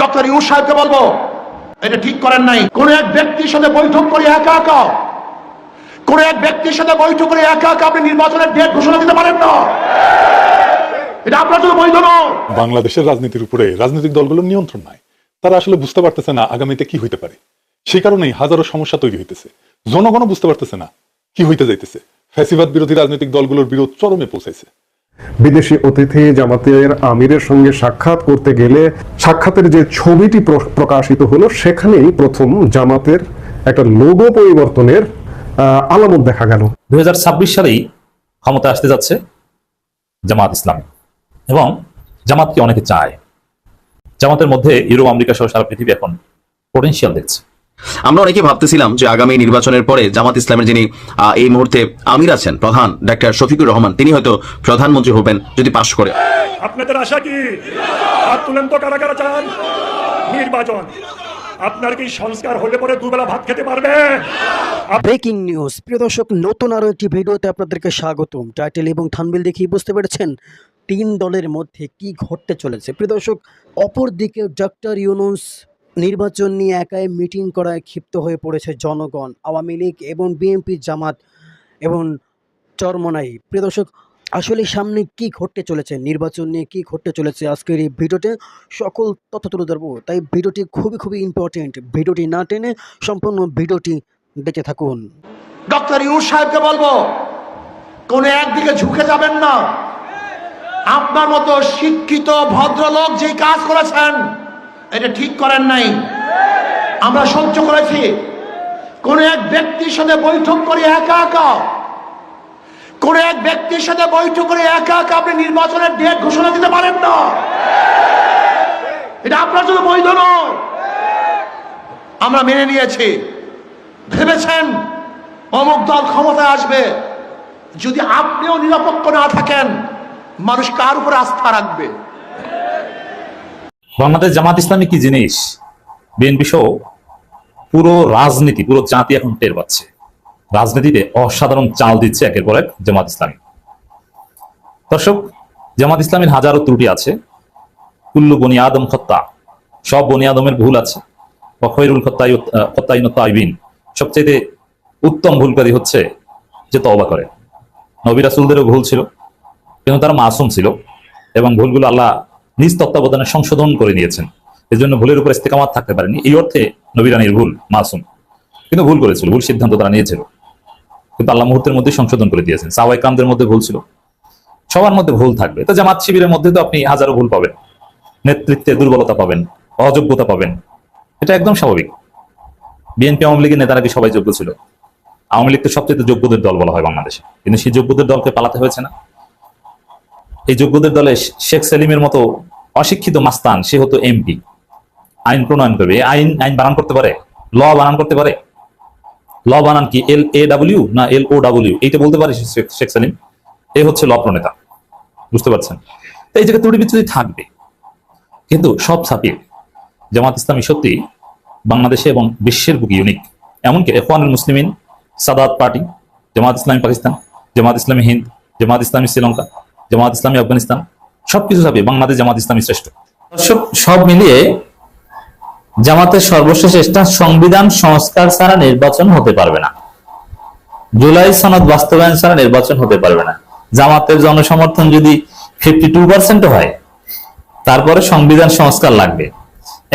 Doctor Yunus সাহেবকে বলব, এটা ঠিক করেন নাই। কোন এক ব্যক্তির সাথে বৈঠক করে একা একা, কোন এক ব্যক্তির সাথে বৈঠক করে একা একা আপনি নির্বাচনের ডেট ঘোষণা দিতে পারেন না। এটা আপনার জন্য বৈধ বাংলাদেশের রাজনীতির উপরে রাজনৈতিক দলগুলোর নিয়ন্ত্রণ নাই। তারা আসলে বুঝতে পারতেছে না আগামীতে কি হইতে পারে। সেই কারণেই হাজারো সমস্যা তৈরি হইতেছে। জনগণও বুঝতে পারতেছে না কি হইতে যাইতেছে। ফ্যাসিবাদ বিরোধী রাজনৈতিক দলগুলোর বিরোধ চরমে পৌঁছাইছে। বিদেশি অতিথি জামাতের আমিরের সঙ্গে সাক্ষাৎ করতে গেলে সাক্ষাতের যে ছবিটি প্রকাশিত হলো, সেখানেই প্রথম জামাতের একটা লোগো পরিবর্তনের আলামত দেখা গেল। দুই হাজার ছাব্বিশ সালেই ক্ষমতা আসতে যাচ্ছে জামাত ইসলাম। এবং জামাতকে অনেকে চায়। জামাতের মধ্যে ইউরোপ, আমেরিকা সহ সারা পৃথিবী এখন পটেনশিয়াল দেখছে। আমরা অনেকে ভাবতেছিলাম যে আগামী নির্বাচনের পরে জামাত ইসলামের যিনি এই মুহূর্তে আমির আছেন প্রধান ডাক্তার শফিকুর রহমান তিনি হয়তো প্রধানমন্ত্রী হবেন যদি পাশ করে। আপনাদের আশা কি? হাত তুলেন তো কারা কারা চান? নির্বাচন। আপনার কি সংস্কার হলে পরে দুবেলা ভাত খেতে পারবে? Breaking news. প্রিয় দর্শক নতুন আরও একটি ভিডিওতে আপনাদেরকে স্বাগতম। টাইটেল এবং থানবিল দেখেই বুঝতে পেরেছেন তিন দলের মধ্যে কি ঘটতে চলেছে। প্রিয় দর্শক অপরদিকে ডক্টর ইউনুস নির্বাচন নিয়ে একাই মিটিং করায় ক্ষিপ্ত হয়ে পড়েছে জনগণ, আওয়ামী লীগ এবং বিএনপি জামাত এবং চরমনাই। প্রিয় দর্শক, আসলে সামনে কি ঘটতে চলেছে, নির্বাচন নিয়ে কি ঘটতে চলেছে আজকের এই ভিডিওতে সকল তথ্য তুলে ধরবো। তাই ভিডিওটি খুবই খুবই ইম্পর্টেন্ট ভিডিওটি না টেনে সম্পূর্ণ ভিডিওটি দেখে থাকুন। ডক্টর ইউনুস সাহেবকে বলব, কোনো একদিকে ঝুঁকে যাবেন না। আপনার মতো শিক্ষিত ভদ্রলোক যে কাজ করেছেন এটা ঠিক করেন নাই। আমরা সহ্য করেছি। কোন এক ব্যক্তির সাথে বৈঠক করে একা একা। কোন এক ব্যক্তির সাথে বৈঠক করে একা একা আপনি নির্বাচনের ডেট ঘোষণা দিতে পারেন না। এটা আপনার জন্য বৈধ নয়। আমরা মেনে নিয়েছি। ভেবেছেন অমুক দল ক্ষমতায় আসবে। যদি আপনিও নিরপেক্ষ না থাকেন, মানুষ কার উপর আস্থা রাখবে? বাংলাদেশ জামাত ইসলামী কি জিনিস? বিএনপি সহ পুরো রাজনীতি, পুরো জাতি এখন টের পাচ্ছে। রাজনীতিতে অসাধারণ চাল দিচ্ছে একের পর এক জামাত ইসলামী। দর্শক, জামাত ইসলামীর হাজারো ত্রুটি আছে। কুল্লু বনি আদম খত্তা সব বনি আদমের ভুল আছে। খৈরুল খত্তাই খত্তাইন তাইবিন। সবচেয়ে উত্তম ভুলকারী হচ্ছে যে তওবা করে। নবী রাসুলদেরও ভুল ছিল, কিন্তু তারা মাসুম ছিল এবং ভুলগুলো আল্লাহ নিজ তত্ত্বাবধানে সংশোধন করে নিয়েছেন। এই জন্য ভুলের উপর ইস্তেকামাত থাকতে পারেনি। এই অর্থে নবীরানির ভুল, মাসুম। কিন্তু ভুল করেছিল, ভুল সিদ্ধান্ত তারা নিয়েছিল। কিন্তু আল্লাহ মুহূর্তের মধ্যে সংশোধন করে দিয়েছেন। সাওয়াই কামদের মধ্যে ভুল ছিল। সবার মধ্যে ভুল থাকবে। তো জামাত শিবিরের মধ্যে তো আপনি হাজারো ভুল পাবেন। নেতৃত্বে দুর্বলতা পাবেন, অযোগ্যতা পাবেন। এটা একদম স্বাভাবিক। বিএনপি, আওয়ামী লীগের নেতারা কি সবাই যোগ্য ছিল? আওয়ামী লীগকে সবচেয়ে যোগ্যদের দল বলা হয় বাংলাদেশে। কিন্তু সেই যোগ্যদের দলকে পালাতে হয়েছে না। এই যোগ্যদের দলে শেখ সেলিমের মতো অশিক্ষিত মাস্তান, সে হতো এমপি। আইন প্রণয়ন করবে। আইন আইন বানান করতে পারে? ল বানান করতে পারে? ল বানান কি এল এ ডাব্লিউ না এল ও ডাব্লিউ? এইটা বলতে পারে শেখ সেলিম। এ হচ্ছে ল প্রণেতা। বুঝতে পারছেন? তো এই জায়গায় ত্রুটি বিচ্যুতি থাকবে। কিন্তু সব ছাপিয়ে জামাত ইসলামী সত্যি বাংলাদেশে এবং বিশ্বের বুকে ইউনিক এমনকি এফওয়ানুল মুসলিমিন, সাদাত পার্টি, জামাত ইসলামী পাকিস্তান, জামাত ইসলামী হিন্দ, জামাত ইসলামী শ্রীলঙ্কা জামাত ইসলামী, আফগানিস্তান, সবকিছু ছাপিয়ে বাংলাদেশ জামাত ইসলামী শ্রেষ্ঠ। দর্শক, সব মিলিয়ে জামাতের সর্বশেষ স্টার সংবিধান সংস্কার ছাড়া নির্বাচন হতে পারবে না। জুলাই সনদ বাস্তবায়ন ছাড়া নির্বাচন হতে পারবে না। জামাতের জনসমর্থন যদি ফিফটি টু পার্সেন্ট হয়, তারপরে সংবিধান সংস্কার লাগবে।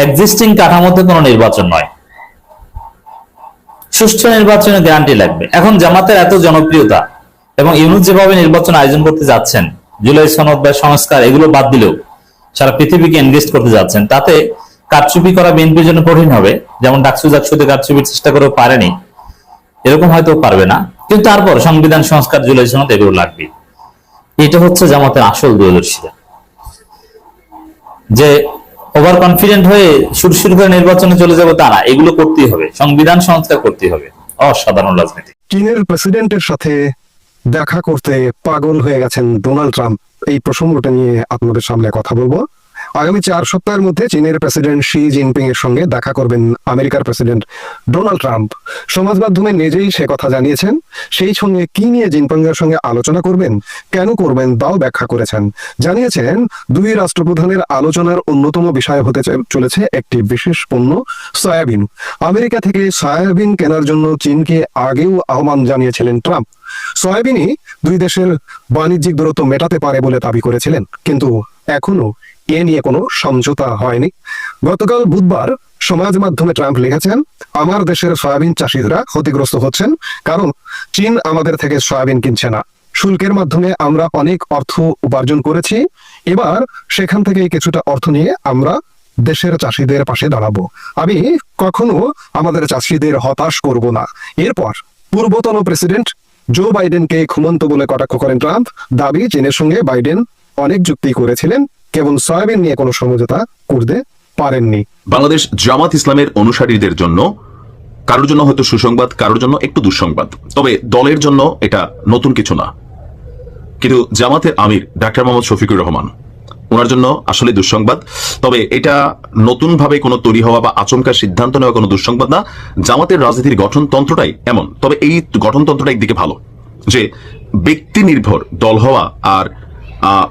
এক্সিস্টিং কাঠামোতে কোনো নির্বাচন নয়। সুষ্ঠু নির্বাচনের গ্যারান্টি লাগবে। এখন জামাতের এত জনপ্রিয়তা এবং ইউনুস যেভাবে নির্বাচন আয়োজন করতে যাচ্ছেন জুলাই সনদ বা সংস্কার, এগুলো বাদ দিলেও সারা পৃথিবীকে এনগেজ করতে যাচ্ছেন। তাতে কারচুপি করা বিএনপির জন্য কঠিন হবে। যেমন ডাকসু ডাকসুতে কারচুপির চেষ্টা করেও পারেনি। এরকম হয়তো পারবে না। কিন্তু তারপর সংবিধান সংস্কার, জুলাই সনদ, এগুলো লাগবে। এটা হচ্ছে জামাতের আসল দূরদর্শিতা যে ওভার কনফিডেন্ট হয়ে সুরসুর করে নির্বাচনে চলে যাব তা না এগুলো করতেই হবে। সংবিধান সংস্কার করতেই হবে। অসাধারণ রাজনীতি। চীনের প্রেসিডেন্টের সাথে দেখা করতে পাগল হয়ে গেছেন ডোনাল্ড ট্রাম্প। এই প্রসঙ্গটা নিয়ে আপনাদের সামনে কথা বলব। আগামী চার সপ্তাহের মধ্যে চীনের প্রেসিডেন্ট শি জিনপিং এর সঙ্গে দেখা করবেন আমেরিকার প্রেসিডেন্ট ডোনাল্ড ট্রাম্প। সমাজ মাধ্যমে নিজেই সে কথা জানিয়েছেন। সেই সঙ্গে কি নিয়ে জিনপিং এর সঙ্গে আলোচনা করবেন? কেন করবেন তাও ব্যাখ্যা করেছেন। জানিয়েছেন, দুই রাষ্ট্রপ্রধানের আলোচনার অন্যতম বিষয় হতে চলেছে একটি বিশেষ পণ্য, সয়াবিন। আমেরিকা থেকে সয়াবিন কেনার জন্য চীনকে আগেও আহ্বান জানিয়েছিলেন ট্রাম্প। সয়াবিনই দুই দেশের বাণিজ্যিক দূরত্ব মেটাতে পারে বলে দাবি করেছিলেন। কিন্তু এখনও এ নিয়ে কোনো সমঝোতা হয়নি। গতকাল বুধবার সমাজ মাধ্যমে ট্রাম্প লিখেছেন, আমার দেশের সয়াবিন চাষিরা ক্ষতিগ্রস্ত হচ্ছেন, কারণ চীন আমাদের থেকে সয়াবিন কিনছে না। শুল্কের মাধ্যমে আমরা অনেক অর্থ উপার্জন করেছি, এবার সেখান থেকে কিছুটা অর্থ নিয়ে আমরা দেশের চাষিদের পাশে দাঁড়াবো। আমি কখনো আমাদের চাষিদের হতাশ করব না। এরপর পূর্বতন প্রেসিডেন্ট জো বাইডেনকে ঘুমন্ত বলে কটাক্ষ করেন ট্রাম্প। দাবি, চীনের সঙ্গে বাইডেন অনেক যুক্তি করেছিলেন কেবল সয়াবিন নিয়ে কোনো সমঝোতা করতে পারেননি। বাংলাদেশ জামাত ইসলামের অনুসারীদের জন্য কারোর জন্য হয়তো সুসংবাদ, কারোর জন্য একটু দুঃসংবাদ। তবে দলের জন্য এটা নতুন কিছু না। কিন্তু জামাতের আমির ডাক্তার মোহাম্মদ শফিকুর রহমান, ওনার জন্য আসলে দুঃসংবাদ। তবে এটা নতুন ভাবে কোনো তৈরি হওয়া বা আচমকা সিদ্ধান্ত নেওয়া কোনো দুঃসংবাদ না। জামাতের রাজনীতির গঠনতন্ত্রটাই এমন। তবে এই গঠনতন্ত্রটা একদিকে ভালো, যে ব্যক্তি নির্ভর দল হওয়া আর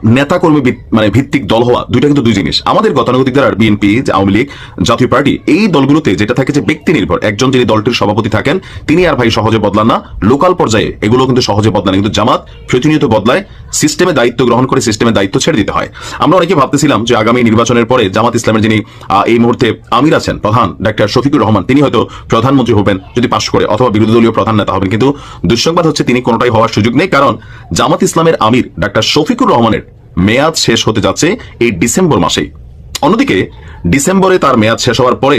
নেতাকর্মী ভিত- মানে ভিত্তিক দল হওয়া দুইটা কিন্তু দুই জিনিস। আমাদের গতানুগতিক দ্বারা বিএনপি আওয়ামী লীগ, জাতীয় পার্টি, এই দলগুলোতে যেটা থাকে যে ব্যক্তি নির্ভর একজন যিনি দলটির সভাপতি থাকেন, তিনি আর ভাই সহজে বদলান না। লোকাল পর্যায়ে এগুলো কিন্তু সহজে বদলান কিন্তু জামাত প্রতিনিয়ত বদলায় সিস্টেমে দায়িত্ব গ্রহণ করে সিস্টেমে দায়িত্ব ছেড়ে দিতে হয়। আমরা অনেকে ভাবতেছিলাম যে আগামী নির্বাচনের পরে জামাত ইসলামের যিনি এই মুহূর্তে আমির আছেন, প্রধান ডাক্তার শফিকুর রহমান, তিনি হয়তো প্রধানমন্ত্রী হবেন যদি পাশ করে, অথবা বিরোধী দলীয় প্রধান নেতা হবেন। কিন্তু দুঃসংবাদ হচ্ছে তিনি কোনোটাই হওয়ার সুযোগ নেই, কারণ জামাত ইসলামের আমির ডাক্তার শফিকুর রহমানের মেয়াদ শেষ হতে যাচ্ছে এই ডিসেম্বর মাসেই। অন্যদিকে, ডিসেম্বরে তার মেয়াদ শেষ হওয়ার পরে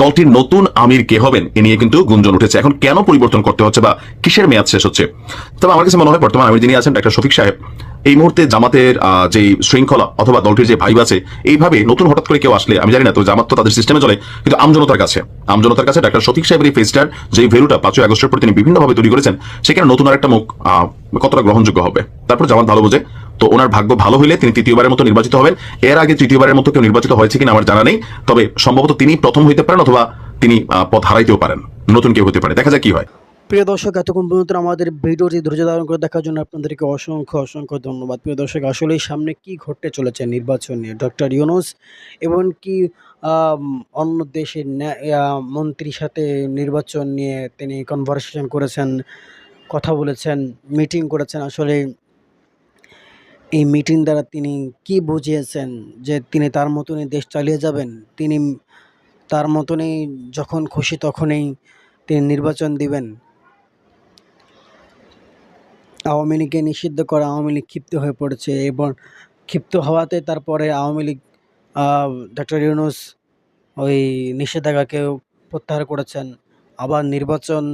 দলটির নতুন আমির কে হবেন এ নিয়ে কিন্তু গুঞ্জন উঠেছে। এখন কেন পরিবর্তন করতে হচ্ছে বা কিসের মেয়াদ শেষ হচ্ছে? তবে আমার কাছে মনে হয় বর্তমান আমির যিনি আছেন, ডাক্তার শফিক সাহেব এই মুহূর্তে জামাতের যে শৃঙ্খলা অথবা দলটির যে ভাইব আছে, এইভাবে নতুন হঠাৎ করে কেউ আসলে, আমি জানি না, তো জামাত তো তাদের সিস্টেমে চলে, কিন্তু আমজনতার কাছে আমজনতার কাছে ডাক্তার শফিক সাহেবের এই ফেসটার যে ভ্যালুটা পাঁচই আগস্টের পর তিনি বিভিন্নভাবে তৈরি করেছেন, সেখানে নতুন আরেকটা মুখ কতটা গ্রহণযোগ্য হবে? তারপর জামাত ভালো বোঝে, তো ওনার ভাগ্য ভালো হইলে তিনি তৃতীয়বারের মতো নির্বাচিত হবেন, এর আগে তৃতীয়বারের মতো কেউ নির্বাচিত হয়েছে কিনা আমার জানা নেই, তবে সম্ভবত তিনি প্রথম হইতে পারেন অথবা তিনি পথ হারাইতেও পারেন, নতুন কেউ হতে পারে, দেখা যাক কি হয়। প্রিয় দর্শক, এতক্ষণ পর্যন্ত আমাদের ভিডিওটি ধৈর্য ধারণ করে দেখার জন্য আপনাদেরকে অসংখ্য অসংখ্য ধন্যবাদ। প্রিয় দর্শক আসলে সামনে কি ঘটতে চলেছে নির্বাচন নিয়ে? ডক্টর ইউনুস এবং কি অন্য দেশের মন্ত্রীর সাথে নির্বাচন নিয়ে তিনি কনভারসেশন করেছেন, কথা বলেছেন মিটিং করেছেন আসলে এই মিটিং দ্বারা তিনি কি বুঝিয়েছেন যে তিনি তার মতনই দেশ চালিয়ে যাবেন? তিনি তার মতনই যখন খুশি তখনই তিনি নির্বাচন দিবেন। আওয়ামী লীগকে নিষিদ্ধ করা, আওয়ামী লীগ ক্ষিপ্ত হয়ে পড়েছে এবং ক্ষিপ্ত হওয়াতে তারপরে আওয়ামী লীগ ডক্টর ইউনুস ওই নিষেধাজ্ঞাকেও প্রত্যাহার করেছেন। আবার নির্বাচন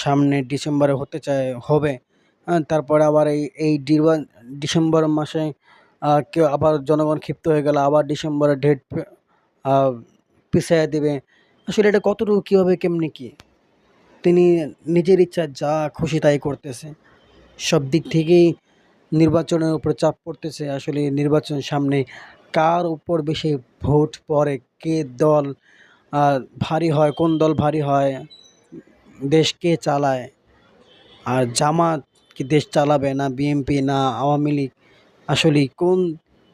সামনে ডিসেম্বরে হতে চায়, হবে। তারপরে আবার এই এই ডিসেম্বর মাসে কেউ আবার জনগণ ক্ষিপ্ত হয়ে গেল আবার ডিসেম্বরে ডেট পিছিয়ে দেবে। আসলে এটা কতটুকু কী হবে, কেমনি কি? তিনি নিজের ইচ্ছা, যা খুশি তাই করতেছে। সব দিক থেকেই নির্বাচনের উপর চাপ পড়তেছে। আসলে নির্বাচন সামনে কার উপর বেশি ভোট পড়ে? কে দল ভারী হয়, কোন দল ভারী হয়? দেশ কে চালায়? আর জামাত কি দেশ চালাবে না বিএনপি না আওয়ামী লীগ? আসলে কোন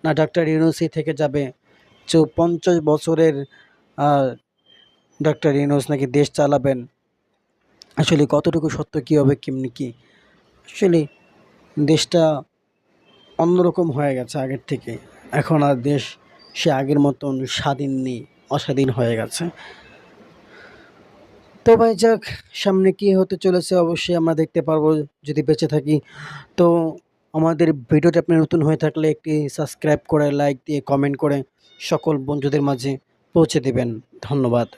না ডাক্তার ইউনুসি থেকে যাবে? চৌ পঞ্চাশ বছরের ডাক্তার ইউনুস নাকি দেশ চালাবেন? আসলে কতটুকু সত্য, কী হবে কেমনি কি আসলে দেশটা অন্যরকম হয়ে গেছে আগের থেকে। এখন আর দেশ সে আগের মতন স্বাধীন নেই, অস্বাধীন হয়ে গেছে। তো ভাই যাক, সামনে কী হতে চলেছে অবশ্যই আমরা দেখতে পারব যদি বেঁচে থাকি। তো আমাদের ভিডিওটা আপনি নতুন হয়ে থাকলে একটি সাবস্ক্রাইব করে, লাইক দিয়ে, কমেন্ট করে সকল বন্ধুদের মাঝে পৌঁছে দেবেন। ধন্যবাদ।